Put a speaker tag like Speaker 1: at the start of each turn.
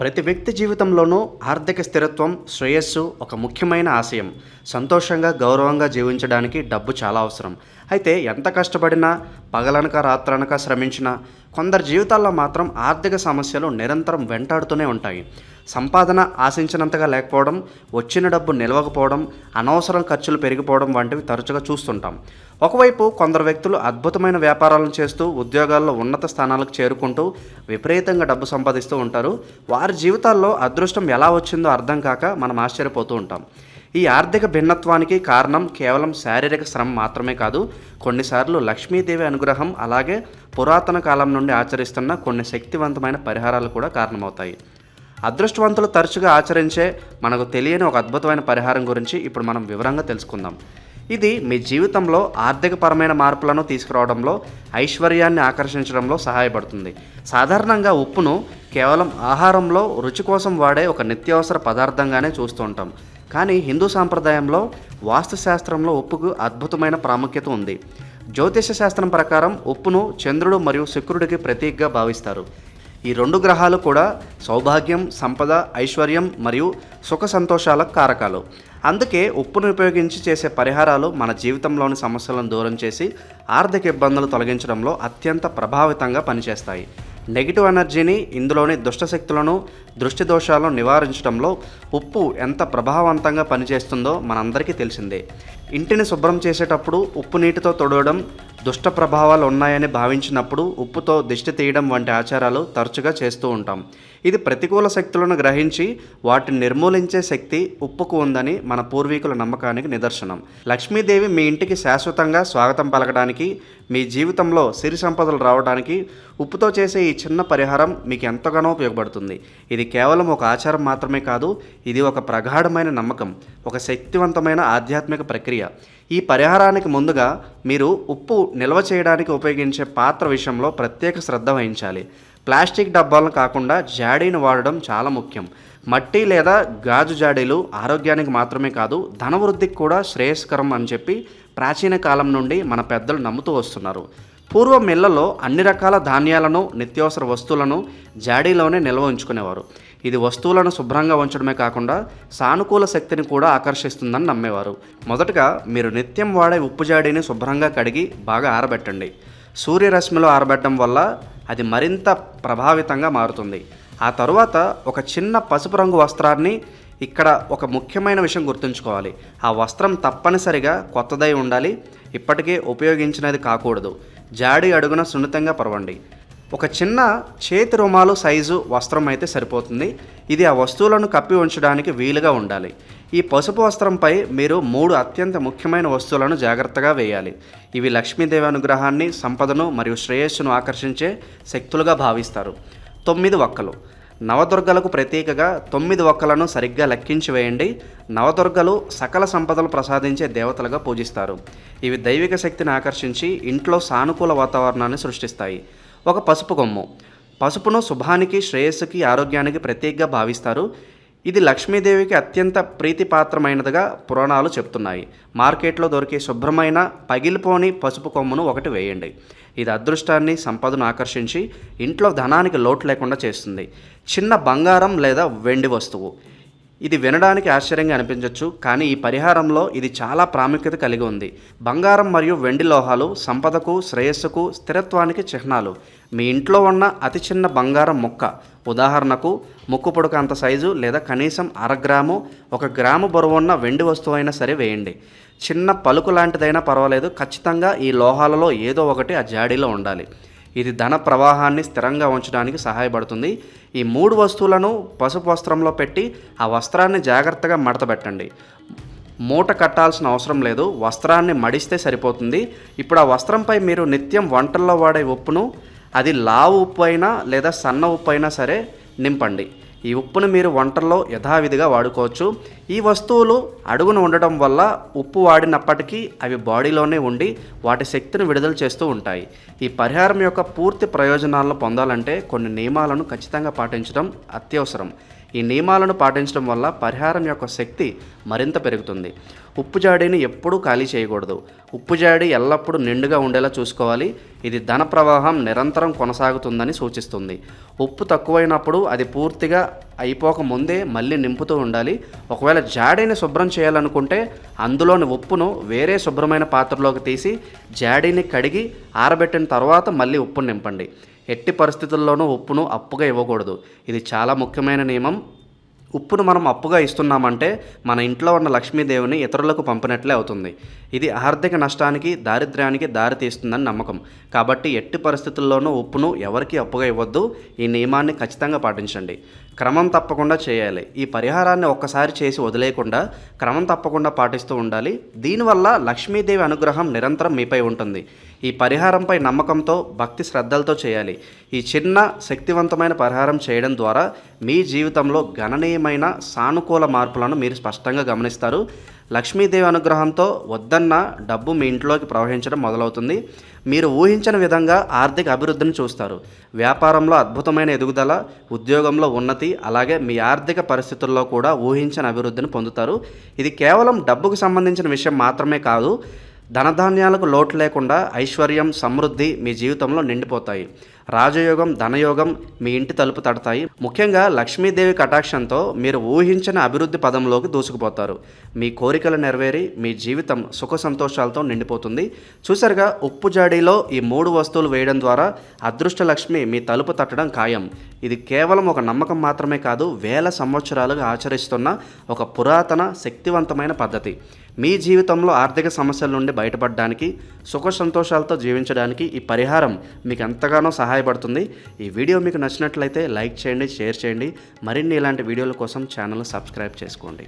Speaker 1: ప్రతి వ్యక్తి జీవితంలోనూ ఆర్థిక స్థిరత్వం శ్రేయస్సు ఒక ముఖ్యమైన ఆశయం. సంతోషంగా గౌరవంగా జీవించడానికి డబ్బు చాలా అవసరం. అయితే ఎంత కష్టపడినా పగలనక రాత్రనక శ్రమించినా కొందరి జీవితాల్లో మాత్రం ఆర్థిక సమస్యలు నిరంతరం వెంటాడుతూనే ఉంటాయి. సంపాదన ఆశించినంతగా లేకపోవడం వచ్చిన డబ్బు నిలవకపోవడం అనవసరం ఖర్చులు పెరిగిపోవడం వంటివి తరచుగా చూస్తుంటాం. ఒకవైపు కొందరు వ్యక్తులు అద్భుతమైన వ్యాపారాలను చేస్తూ ఉద్యోగాల్లో ఉన్నత స్థానాలకు చేరుకుంటూ విపరీతంగా డబ్బు సంపాదిస్తూ ఉంటారు. వారి జీవితాల్లో అదృష్టం ఎలా వచ్చిందో అర్థం కాక మనం ఆశ్చర్యపోతూ ఉంటాం. ఈ ఆర్థిక భిన్నత్వానికి కారణం కేవలం శారీరక శ్రమ మాత్రమే కాదు. కొన్నిసార్లు లక్ష్మీదేవి అనుగ్రహం అలాగే పురాతన కాలం నుండి ఆచరిస్తున్న కొన్ని శక్తివంతమైన పరిహారాలు కూడా కారణమవుతాయి. అదృష్టవంతులు తరచుగా ఆచరించే మనకు తెలియని ఒక అద్భుతమైన పరిహారం గురించి ఇప్పుడు మనం వివరంగా తెలుసుకుందాం. ఇది మీ జీవితంలో ఆర్థికపరమైన మార్పులను తీసుకురావడంలో ఐశ్వర్యాన్ని ఆకర్షించడంలో సహాయపడుతుంది. సాధారణంగా ఉప్పును కేవలం ఆహారంలో రుచి కోసం వాడే ఒక నిత్యావసర పదార్థంగానే చూస్తూ ఉంటాం. కానీ హిందూ సాంప్రదాయంలో వాస్తుశాస్త్రంలో ఉప్పుకు అద్భుతమైన ప్రాముఖ్యత ఉంది. జ్యోతిష శాస్త్రం ప్రకారం ఉప్పును చంద్రుడు మరియు శుక్రుడికి ప్రతీకగా భావిస్తారు. ఈ రెండు గ్రహాలు కూడా సౌభాగ్యం సంపద ఐశ్వర్యం మరియు సుఖ సంతోషాల కారకాలు. అందుకే ఉప్పును ఉపయోగించి చేసే పరిహారాలు మన జీవితంలోని సమస్యలను దూరం చేసి ఆర్థిక ఇబ్బందులు తొలగించడంలో అత్యంత ప్రభావితంగా పనిచేస్తాయి. నెగిటివ్ ఎనర్జీని ఇందులోని దుష్టశక్తులను దృష్టి దోషాలను నివారించడంలో ఉప్పు ఎంత ప్రభావవంతంగా పనిచేస్తుందో మనందరికీ తెలిసిందే. ఇంటిని శుభ్రం చేసేటప్పుడు ఉప్పు నీటితో తొడవడం దుష్ట ప్రభావాలు ఉన్నాయని భావించినప్పుడు ఉప్పుతో దిష్టి తీయడం వంటి ఆచారాలు తరచుగా చేస్తూ ఉంటాం. ఇది ప్రతికూల శక్తులను గ్రహించి వాటిని నిర్మూలించే శక్తి ఉప్పుకు ఉందని మన పూర్వీకుల నమ్మకానికి నిదర్శనం. లక్ష్మీదేవి మీ ఇంటికి శాశ్వతంగా స్వాగతం పలకడానికి మీ జీవితంలో సిరి సంపదలు రావడానికి ఉప్పుతో చేసే ఈ చిన్న పరిహారం మీకు ఎంతగానో ఉపయోగపడుతుంది. ఇది కేవలం ఒక ఆచారం మాత్రమే కాదు ఇది ఒక ప్రగాఢమైన నమ్మకం ఒక శక్తివంతమైన ఆధ్యాత్మిక ప్రక్రియ. ఈ పరిహారానికి ముందుగా మీరు ఉప్పు నిల్వ చేయడానికి ఉపయోగించే పాత్ర విషయంలో ప్రత్యేక శ్రద్ధ వహించాలి. ప్లాస్టిక్ డబ్బాలను కాకుండా జాడీని వాడడం చాలా ముఖ్యం. మట్టి లేదా గాజు జాడీలు ఆరోగ్యానికి మాత్రమే కాదు ధనవృద్ధికి కూడా శ్రేయస్కరం అని చెప్పి ప్రాచీన కాలం నుండి మన పెద్దలు నమ్ముతూ వస్తున్నారు. పూర్వం మిల్లలో అన్ని రకాల ధాన్యాలను నిత్యావసర వస్తువులను జాడీలోనే నిల్వ ఉంచుకునేవారు. ఇది వస్తువులను శుభ్రంగా ఉంచడమే కాకుండా సానుకూల శక్తిని కూడా ఆకర్షిస్తుందని నమ్మేవారు. మొదటగా మీరు నిత్యం వాడే ఉప్పు జాడీని శుభ్రంగా కడిగి బాగా ఆరబెట్టండి. సూర్యరశ్మిలో ఆరబెట్టడం వల్ల అది మరింత ప్రభావితంగా మారుతుంది. ఆ తరువాత ఒక చిన్న పసుపు రంగు వస్త్రాన్ని ఇక్కడ ఒక ముఖ్యమైన విషయం గుర్తుంచుకోవాలి. ఆ వస్త్రం తప్పనిసరిగా కొత్తదై ఉండాలి. ఇప్పటికే ఉపయోగించినది కాకూడదు. జాడి అడుగున సున్నితంగా పరవండి. ఒక చిన్న చేతి రుమాలు సైజు వస్త్రం అయితే సరిపోతుంది. ఇది ఆ వస్తువులను కప్పి ఉంచడానికి వీలుగా ఉండాలి. ఈ పసుపు వస్త్రంపై మీరు మూడు అత్యంత ముఖ్యమైన వస్తువులను జాగ్రత్తగా వేయాలి. ఇవి లక్ష్మీదేవి అనుగ్రహాన్ని సంపదను మరియు శ్రేయస్సును ఆకర్షించే శక్తులుగా భావిస్తారు. తొమ్మిది ఒక్కలు. నవదుర్గలకు ప్రతీకగా తొమ్మిది ఒక్కలను సరిగ్గా లెక్కించి వేయండి. నవదుర్గలు సకల సంపదలు ప్రసాదించే దేవతలుగా పూజిస్తారు. ఇవి దైవిక శక్తిని ఆకర్షించి ఇంట్లో సానుకూల వాతావరణాన్ని సృష్టిస్తాయి. ఒక పసుపు కొమ్ము. పసుపును శుభానికి శ్రేయస్సుకి ఆరోగ్యానికి ప్రతీకగా భావిస్తారు. ఇది లక్ష్మీదేవికి అత్యంత ప్రీతిపాత్రమైనదిగా పురాణాలు చెప్తున్నాయి. మార్కెట్లో దొరికే శుభ్రమైన పగిలిపోని పసుపు కొమ్మును ఒకటి వేయండి. ఇది అదృష్టాన్ని సంపదను ఆకర్షించి ఇంట్లో ధనానికి లోటు లేకుండా చేస్తుంది. చిన్న బంగారం లేదా వెండి వస్తువు. ఇది వినడానికి ఆశ్చర్యంగా అనిపించవచ్చు కానీ ఈ పరిహారంలో ఇది చాలా ప్రాముఖ్యత కలిగి ఉంది. బంగారం మరియు వెండి లోహాలు సంపదకు శ్రేయస్సుకు స్థిరత్వానికి చిహ్నాలు. మీ ఇంట్లో ఉన్న అతి చిన్న బంగారం ముక్క ఉదాహరణకు ముక్కు పొడక అంత సైజు లేదా కనీసం అర గ్రాము ఒక గ్రాము బరువున్న వెండి వస్తువు అయినా సరే వేయండి. చిన్న పలుకు లాంటిదైనా పర్వాలేదు ఖచ్చితంగా ఈ లోహాలలో ఏదో ఒకటి ఆ జాడీలో ఉండాలి. ఇది ధన ప్రవాహాన్ని స్థిరంగా ఉంచడానికి సహాయపడుతుంది. ఈ మూడు వస్తువులను పసుపు వస్త్రంలో పెట్టి ఆ వస్త్రాన్ని జాగ్రత్తగా మడతపెట్టండి. మూట కట్టాల్సిన అవసరం లేదు. వస్త్రాన్ని మడిస్తే సరిపోతుంది. ఇప్పుడు ఆ వస్త్రంపై మీరు నిత్యం వంటల్లో వాడే ఉప్పును అది లావు ఉప్పు అయినా లేదా సన్న ఉప్పు అయినా సరే నింపండి. ఈ ఉప్పును మీరు వంటల్లో యథావిధిగా వాడుకోవచ్చు. ఈ వస్తువులు అడుగున ఉండటం వల్ల ఉప్పు వాడినప్పటికీ అవి బాడీలోనే ఉండి వాటి శక్తిని విడుదల చేస్తూ ఉంటాయి. ఈ పరిహారం యొక్క పూర్తి ప్రయోజనాలను పొందాలంటే కొన్ని నియమాలను ఖచ్చితంగా పాటించడం అత్యవసరం. ఈ నియమాలను పాటించడం వల్ల పరిహారం యొక్క శక్తి మరింత పెరుగుతుంది. ఉప్పు జాడీని ఎప్పుడూ ఖాళీ చేయకూడదు. ఉప్పు జాడి ఎల్లప్పుడూ నిండుగా ఉండేలా చూసుకోవాలి. ఇది ధన ప్రవాహం నిరంతరం కొనసాగుతుందని సూచిస్తుంది. ఉప్పు తక్కువైనప్పుడు అది పూర్తిగా అయిపోక ముందే మళ్ళీ నింపుతూ ఉండాలి. ఒకవేళ జాడీని శుభ్రం చేయాలనుకుంటే అందులోని ఉప్పును వేరే శుభ్రమైన పాత్రలోకి తీసి జాడీని కడిగి ఆరబెట్టిన తర్వాత మళ్ళీ ఉప్పును నింపండి. ఎట్టి పరిస్థితుల్లోనూ ఉప్పును అప్పుగా ఇవ్వకూడదు. ఇది చాలా ముఖ్యమైన నియమం. ఉప్పును మనం అప్పుగా ఇస్తున్నామంటే మన ఇంట్లో ఉన్న లక్ష్మీదేవిని ఇతరులకు పంపినట్లే అవుతుంది. ఇది ఆర్థిక నష్టానికి దారిద్ర్యానికి దారితీస్తుందని నమ్మకం. కాబట్టి ఎట్టి పరిస్థితుల్లోనూ ఉప్పును ఎవరికి అప్పుగా ఇవ్వద్దు. ఈ నియమాన్ని ఖచ్చితంగా పాటించండి. క్రమం తప్పకుండా చేయాలి. ఈ పరిహారాన్ని ఒక్కసారి చేసి వదిలేయకుండా క్రమం తప్పకుండా పాటిస్తూ ఉండాలి. దీనివల్ల లక్ష్మీదేవి అనుగ్రహం నిరంతరం మీపై ఉంటుంది. ఈ పరిహారంపై నమ్మకంతో భక్తి శ్రద్ధలతో చేయాలి. ఈ చిన్న శక్తివంతమైన పరిహారం చేయడం ద్వారా మీ జీవితంలో గణనీయమైన సానుకూల మార్పులను మీరు స్పష్టంగా గమనిస్తారు. లక్ష్మీదేవి అనుగ్రహంతో వద్దన్న డబ్బు మీ ఇంట్లోకి ప్రవహించడం మొదలవుతుంది. మీరు ఊహించని విధంగా ఆర్థిక అభివృద్ధిని చూస్తారు. వ్యాపారంలో అద్భుతమైన ఎదుగుదల ఉద్యోగంలో ఉన్నతి అలాగే మీ ఆర్థిక పరిస్థితుల్లో కూడా ఊహించని అభివృద్ధిని పొందుతారు. ఇది కేవలం డబ్బుకు సంబంధించిన విషయం మాత్రమే కాదు ధనధాన్యాలకు లోటు లేకుండా ఐశ్వర్యం సమృద్ధి మీ జీవితంలో నిండిపోతాయి. రాజయోగం ధనయోగం మీ ఇంటి తలుపు తడతాయి. ముఖ్యంగా లక్ష్మీదేవి కటాక్షంతో మీరు ఊహించిన అభివృద్ధి పదంలోకి దూసుకుపోతారు. మీ కోరికలు నెరవేరి మీ జీవితం సుఖ సంతోషాలతో నిండిపోతుంది. చూసారుగా ఉప్పు జాడీలో ఈ మూడు వస్తువులు వేయడం ద్వారా అదృష్ట లక్ష్మి మీ తలుపు తట్టడం ఖాయం. ఇది కేవలం ఒక నమ్మకం మాత్రమే కాదు వేల సంవత్సరాలుగా ఆచరిస్తున్న ఒక పురాతన శక్తివంతమైన పద్ధతి. మీ జీవితంలో ఆర్థిక సమస్యల నుండి బయటపడడానికి సుఖ సంతోషాలతో జీవించడానికి ఈ పరిహారం మీకు ఎంతగానో సహాయపడుతుంది. ఈ వీడియో మీకు నచ్చినట్లయితే లైక్ చేయండి షేర్ చేయండి. మరిన్ని ఇలాంటి వీడియోల కోసం ఛానల్ సబ్స్క్రైబ్ చేసుకోండి.